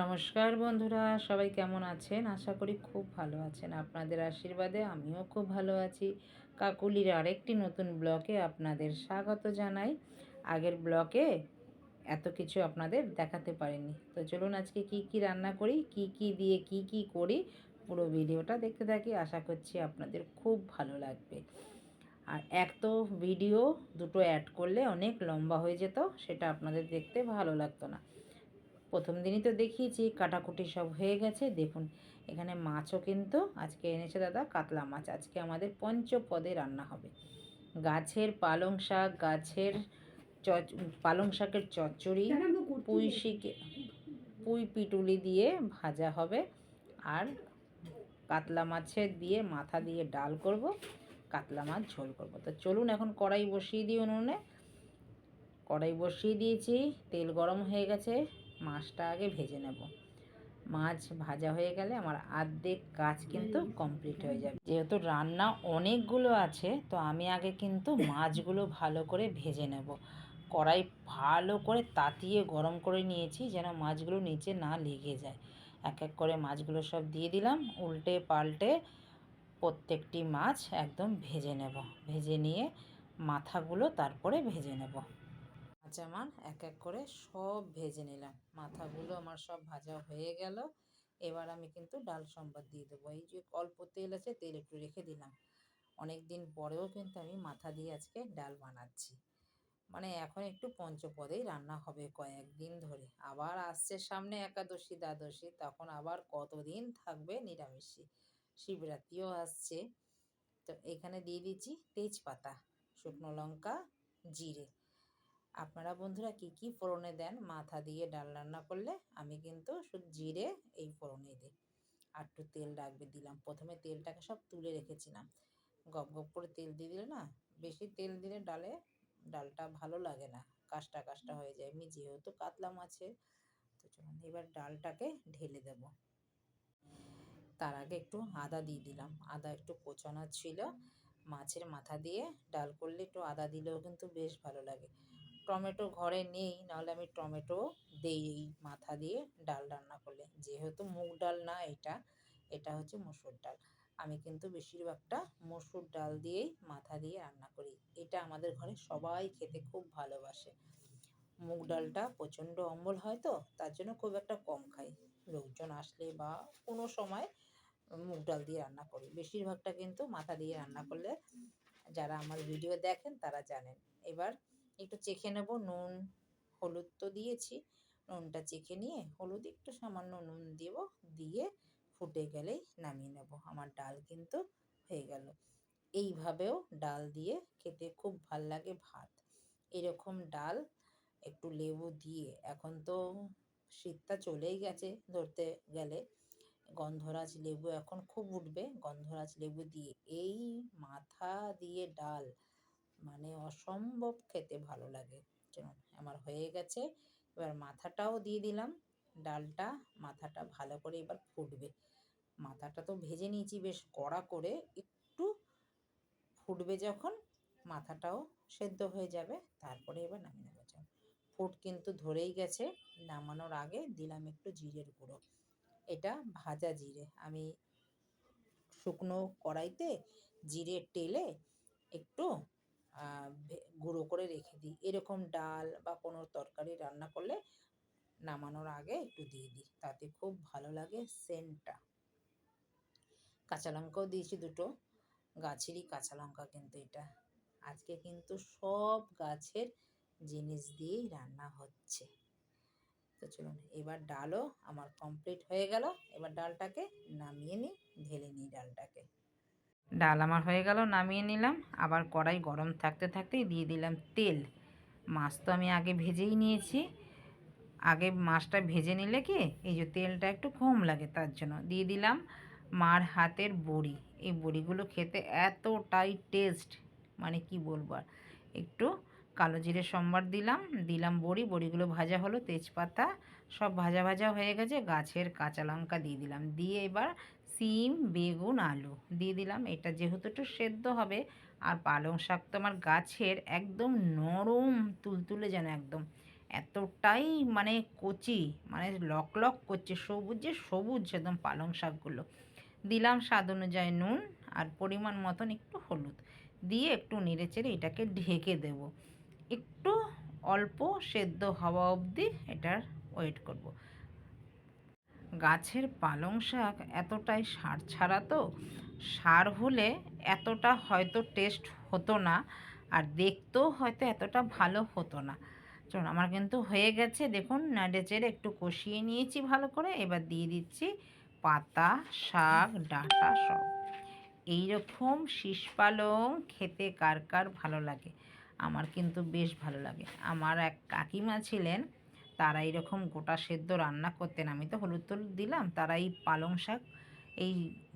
নমস্কার বন্ধুরা, সবাই কেমন আছেন? আশা করি খুব ভালো আছেন। আপনাদের আশীর্বাদে আমিও খুব ভালো আছি। কাকুলির আরেকটি নতুন ব্লকে আপনাদের স্বাগত জানাই। আগের ব্লকে এত কিছু আপনাদের দেখাতে পারিনি। তো চলুন আজকে কি কি রান্না করি, কি কি দিয়ে কি কি করি, পুরো ভিডিওটা দেখতে থাকি। আশা করছি আপনাদের খুব ভালো লাগবে। আর এক তো ভিডিও দুটো অ্যাড করলে অনেক লম্বা হয়ে যেত, সেটা আপনাদের দেখতে ভালো লাগতো না। প্রথম দিনই তো দেখিয়েছি কাটাকুটি সব হয়ে গেছে। দেখুন এখানে মাছও কিন্তু আজকে এনেছে দাদা কাতলা মাছ। আজকে আমাদের পঞ্চপদে রান্না হবে। গাছের পালং শাক গাছের পালং শাকের চচ্চড়ি পুঁই শিকে পুঁই পিটুলি দিয়ে ভাজা হবে। আর কাতলা মাছের দিয়ে মাথা দিয়ে ডাল করব কাতলা মাছ ঝোল করব। তো চলুন এখন কড়াই বসিয়ে দিই উনুনে। কড়াই বসিয়ে দিয়েছি তেল গরম হয়ে গেছে। মাছটা আগে ভেজে নেব। মাছ ভাজা হয়ে গেলে আমার আর্ধেক কাজ কিন্তু কমপ্লিট হয়ে যাবে। যেহেতু রান্না অনেকগুলো আছে, তো আমি আগে কিন্তু মাছগুলো ভালো করে ভেজে নেব। কড়াই ভালো করে তাতিয়ে গরম করে নিয়েছি যেন মাছগুলো নিচে না লেগে যায়। এক এক করে মাছগুলো সব দিয়ে দিলাম, উল্টে পাল্টে প্রত্যেকটি মাছ একদম ভেজে নেব। ভেজে নিয়ে মাথাগুলো তারপরে ভেজে নেব। আমার এক এক করে সব ভেজে নিলাম। মাথাগুলো আমার সব ভাজা হয়ে গেল। এবার আমি কিন্তু ডাল সম্বাদ দিয়ে দেবো। এই যে অল্প তেল আছে, তেল একটু রেখে দিলাম। অনেক দিন পরেও কিন্তু আমি মাথা দিয়ে আজকে ডাল বানাচ্ছি। মানে এখন একটু পঞ্চপদেই রান্না হবে কয়েকদিন ধরে। আবার আসছে সামনে একাদশী, দ্বাদশী, তখন আবার কতদিন থাকবে নিরামিষই। শিবরাত্রিও আসছে। তো এখানে দিয়ে দিচ্ছি তেজপাতা, শুকনো লঙ্কা, জিরে। আপনারা বন্ধুরা কি কি ফোড়নে দেন মাথা দিয়ে ডাল রান্না করলে? আমি কিন্তু শুধু জিরে এই ফোড়নে দিই। আর একটু তেল রাখবে, দিলাম। প্রথমে তেলটাকে সব তুলে রেখেছিলাম। গপ গপ করে তেল দিয়ে দিলে না, বেশি তেল দিলে ডালে ডালটা ভালো লাগে না। কাষ্টা কাষ্টা হয়ে যায়। এমনি যেহেতু কাতলা মাছের, তো চলুন এবার ডালটাকে ঢেলে দেব। তার আগে একটু আদা দিয়ে দিলাম। আদা একটু কোচানো ছিল। মাছের মাথা দিয়ে ডাল করলে একটু আদা দিলেও কিন্তু বেশ ভালো লাগে। টমেটো ঘরে নেই, নাহলে আমি টমেটো দেই এই মাথা দিয়ে ডাল রান্না করলে। যেহেতু মুগ ডাল না এটা এটা হচ্ছে মসুর ডাল। আমি কিন্তু বেশিরভাগটা মসুর ডাল দিয়েই মাথা দিয়ে রান্না করি। এটা আমাদের ঘরে সবাই খেতে খুব ভালোবাসে। মুগ ডালটা প্রচণ্ড অম্বল হয় তো, তার জন্য খুব একটা কম খাই। লোকজন আসলে বা কোনো সময় মুগ ডাল দিয়ে রান্না করি। বেশিরভাগটা কিন্তু মাথা দিয়ে রান্না করলে যারা আমার ভিডিও দেখেন তারা জানেন। এবার একটু চেখে নেব, নুন, হলুদ তো দিয়েছি। নুনটা চেখে নিয়ে হলুদ একটু সামান্য নুন দেব, দিয়ে ফুটে গেলেই নামিয়ে নেব। আমার ডাল কিন্তু হয়ে গেল। এইভাবেও ডাল দিয়ে খেতে খুব ভালো লাগে ভাত। এরকম ডাল একটু লেবু দিয়ে, এখন তো শীতটা চলেই গেছে ধরতে গেলে। গন্ধরাজ লেবু এখন খুব উঠবে, গন্ধরাজ লেবু দিয়ে এই মাথা দিয়ে ডাল মানে অসম্ভব খেতে ভালো লাগে। আমার হয়ে গেছে, এবার মাথাটাও দিয়ে দিলাম, ডালটা মাথাটা ভালো করে এবার ফুটবে। মাথাটা তো ভেজে নিয়েছি বেশ কড়া করে, একটু ফুটবে যখন মাথাটাও সেদ্ধ হয়ে যাবে, তারপরে এবার নামিয়ে নেব। ফুট কিন্তু ধরেই গেছে, নামানোর আগে দিলাম একটু জিরের গুঁড়ো। এটা ভাজা জিরে, আমি শুকনো কড়াইতে জিরে টেলে একটু গুঁড়ো করে রেখে দিই। এরকম ডাল বা কোনো তরকারি রান্না করলে নামানোর আগে একটু দিয়ে দিই। তাতে খুব ভালো লাগে সেন্টটা। কাঁচা লঙ্কাও দিয়েছি দুটো। গাছেরই কাঁচা লঙ্কা কিন্তু এটা। আজকে কিন্তু সব গাছের জিনিস দিয়েই রান্না হচ্ছে। তো চলুন, এবার ডালও আমার কমপ্লিট হয়ে গেল। এবার ডালটাকে নামিয়ে নিই, ঢেলে নিই ডালটাকে। ডাল আমার হয়ে গেল, নামিয়ে নিলাম। আবার কড়াই গরম থাকতে থাকতেই দিয়ে দিলাম তেল। মাছ তো আমি আগে ভেজেই নিয়েছি। আগে মাছটা ভেজে নিলে কি, এই যে তেলটা একটু কম লাগে তার জন্য। দিয়ে দিলাম মার হাতের বড়ি। এই বড়িগুলো খেতে এতটাই টেস্ট মানে কি বলব আর। একটু কালো জিরে সম্বার দিলাম দিলাম বড়ি। বড়িগুলো ভাজা হলো, তেজপাতা সব ভাজা ভাজা হয়ে গেছে। গাছের কাঁচা লঙ্কা দিয়ে দিলাম। দিয়ে এবার সিম, বেগুন, আলু। দিয়ে দিলাম। এটা যেহেতু একটু সেদ্ধ হবে, আর পালং শাক তো আমার গাছের একদম নরম, তুলতুলে যেন একদম। এতটাই মানে কচি মানে লক লক করছে, সবুজে সবুজ একদম পালং শাকগুলো। দিলাম স্বাদ অনুযায়ী নুন আর পরিমাণ মতন একটু হলুদ। দিয়ে একটু নেড়ে চেড়ে এটাকে ঢেকে দেব। একটু অল্প সেদ্ধ হওয়া অবধি এটার ওয়েট করব। গাছের পালং শাক এতটাই সার ছাড়া তো? সার হলে এতটা হয়তো টেস্ট হতো না, আর দেখতেও হয়তো এতটা ভালো হতো না। চলুন, আমার কিন্তু হয়ে গেছে। দেখুন নেড়ে চেড়ে একটু কষিয়ে নিয়েছি ভালো করে। এবার দিয়ে দিচ্ছি পাতা, শাক, ডাঁটা সব। এইরকম শীষ পালং খেতে কার কার ভালো লাগে? আমার কিন্তু বেশ ভালো লাগে। আমার এক কাকিমা ছিলেন তারা এরকম গোটা সেদ্ধ রান্না করতেন। আমি তো হলুদ টলুদ দিলাম তারা এই পালং শাক, এই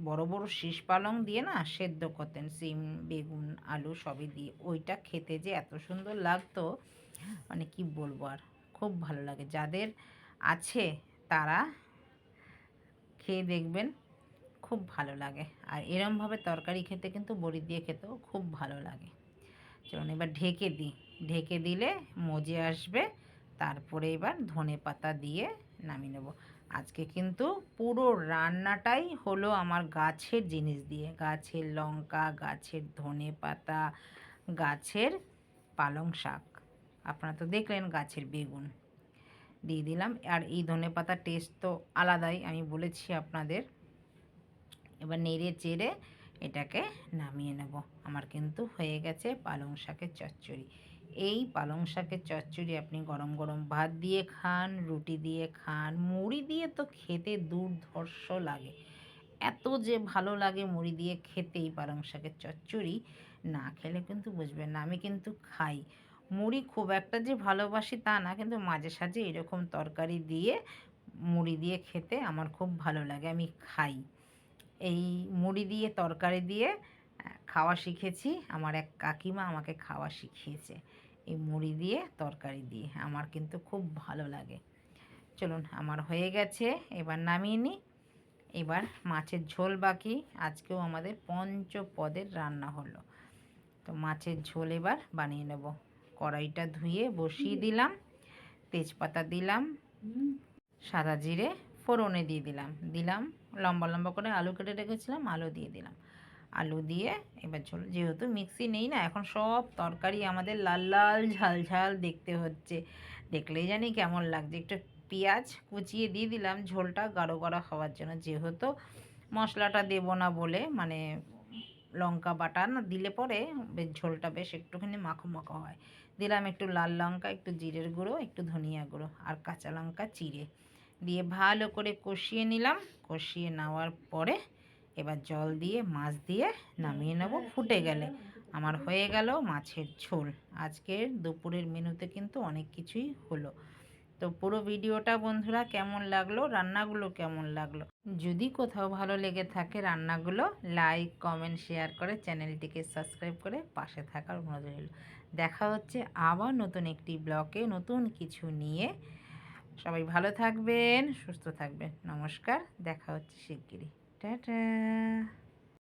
বড় বড় শীষ পালং দিয়ে না সেদ্ধ করতেন। সিম, বেগুন, আলু সবই দিয়ে। ওইটা খেতে যে এত সুন্দর লাগতো মানে কি বলব আর, খুব ভালো লাগে। যাদের আছে তারা খেয়ে দেখবেন, খুব ভালো লাগে। আর এরমভাবে তরকারি খেতে কিন্তু বড়ি দিয়ে খেতেও খুব ভালো লাগে। চলুন এবার ঢেকে দিই। ঢেকে দিলে মজে আসবে। তারপরে এবার ধনে পাতা দিয়ে নামিয়ে নেব। আজকে কিন্তু পুরো রান্নাটাই হলো আমার গাছের জিনিস দিয়ে। গাছের লঙ্কা, গাছের ধনে পাতা, গাছের পালং শাক। আপনারা তো দেখলেন গাছের বেগুন। দিয়ে দিলাম। আর এই ধনে পাতার টেস্ট তো আলাদাই, আমি বলেছি আপনাদের। এবার নেড়ে চেড়ে এটাকে নামিয়ে নেব। আমার কিন্তু হয়ে গেছে পালং শাকের চচ্চড়ি। এই পালং শাকের চচ্চড়ি আপনি গরম গরম ভাত দিয়ে খান, রুটি দিয়ে খান, মুড়ি দিয়ে তো খেতে দুর্ধর্ষ লাগে। এত যে ভালো লাগে মুড়ি দিয়ে খেতে এই পালং শাকের চচ্চড়ি, না খেলে কিন্তু বুঝবেন না, আমি কিন্তু খাই। মুড়ি খুব একটা যে ভালোবাসি তা না, কিন্তু মাঝে সাঝে এরকম তরকারি দিয়ে মুড়ি দিয়ে খেতে আমার খুব ভালো লাগে, আমি খাই। এই মুড়ি দিয়ে, তরকারি দিয়ে খাওয়া শিখেছি। আমার এক কাকিমা আমাকে খাওয়া শিখিয়েছে। এই মুড়ি দিয়ে, তরকারি দিয়ে। আমার কিন্তু খুব ভালো লাগে। চলুন, আমার হয়ে গেছে। এবার নামিয়ে নিই। এবার মাছের ঝোল বাকি। আজকেও আমাদের পঞ্চপদের রান্না হলো। তো মাছের ঝোল এবার বানিয়ে নেব। কড়াইটা ধুয়ে বসিয়ে দিলাম। তেজপাতা দিলাম। সাদা জিরে ফোড়নে দিয়ে দিলাম। দিলাম লম্বা লম্বা করে আলু কেটে রেখেছিলাম, আলু দিয়ে দিলাম। আলু দিয়ে এবার ঝোল যেহেতু মিক্সি নেই না, এখন সব তরকারি আমাদের লাল লাল, ঝাল ঝাল দেখতে হচ্ছে। দেখলেই জানি কেমন লাগছে। একটু পেঁয়াজ কুচিয়ে দিয়ে দিলাম, ঝোলটা গাঢ় গাঢ় হওয়ার জন্য। যেহেতু মশলাটা দেবো না বলে মানে লঙ্কা বাটা না দিলে পরে বেশ ঝোলটা বেশ একটুখানি মাখো মাখো হয়। দিলাম একটু লাল লঙ্কা, একটু জিরের গুঁড়ো, একটু ধনিয়া গুঁড়ো আর কাঁচা লঙ্কা চিড়ে। দিয়ে ভালো করে কষিয়ে নিলাম। কষিয়ে নেওয়ার পরে এবার জল দিয়ে, মাছ দিয়ে নামিয়ে নেব। ফুটে গেলে। আমার হয়ে গেল মাছের ঝোল। আজকের দুপুরের মেনুতে কিন্তু অনেক কিছুই হলো। তো পুরো ভিডিওটা বন্ধুরা কেমন লাগল? রান্নাগুলো কেমন লাগল? যদি কোথাও ভালো লেগে থাকে রান্নাগুলো লাইক কমেন্ট শেয়ার করে চ্যানেলটিকে সাবস্ক্রাইব করে পাশে থাকার অনুরোধ রইল। দেখা হচ্ছে আবার নতুন একটি ব্লকে নতুন কিছু নিয়ে। সবাই ভালো থাকবেন, সুস্থ থাকবেন। নমস্কার, দেখা হচ্ছে শিগগিরই। টাটা